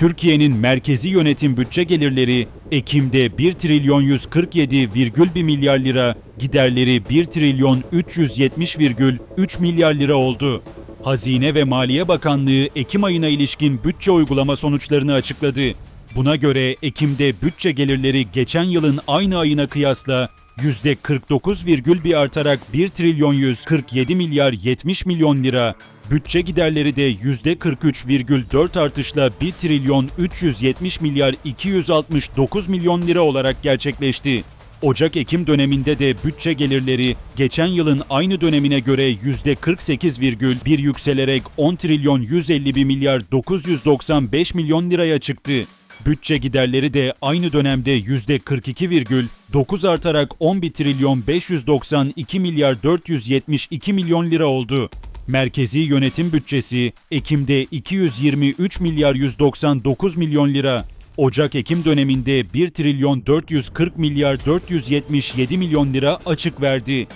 Türkiye'nin merkezi yönetim bütçe gelirleri Ekim'de 1 trilyon 147,1 milyar lira, giderleri 1 trilyon 370,3 milyar lira oldu. Hazine ve Maliye Bakanlığı Ekim ayına ilişkin bütçe uygulama sonuçlarını açıkladı. Buna göre Ekim'de bütçe gelirleri geçen yılın aynı ayına kıyasla %49,1 artarak 1 trilyon 147 milyar 70 milyon lira, bütçe giderleri de %43,4 artışla 1 trilyon 370 milyar 269 milyon lira olarak gerçekleşti. Ocak-Ekim döneminde de bütçe gelirleri geçen yılın aynı dönemine göre %48,1 yükselerek 10 trilyon 151 milyar 995 milyon liraya çıktı. Bütçe giderleri de aynı dönemde %42,9 artarak 11 trilyon 592 milyar 472 milyon lira oldu. Merkezi yönetim bütçesi Ekim'de 223 milyar 199 milyon lira, Ocak-Ekim döneminde 1 trilyon 440 milyar 477 milyon lira açık verdi.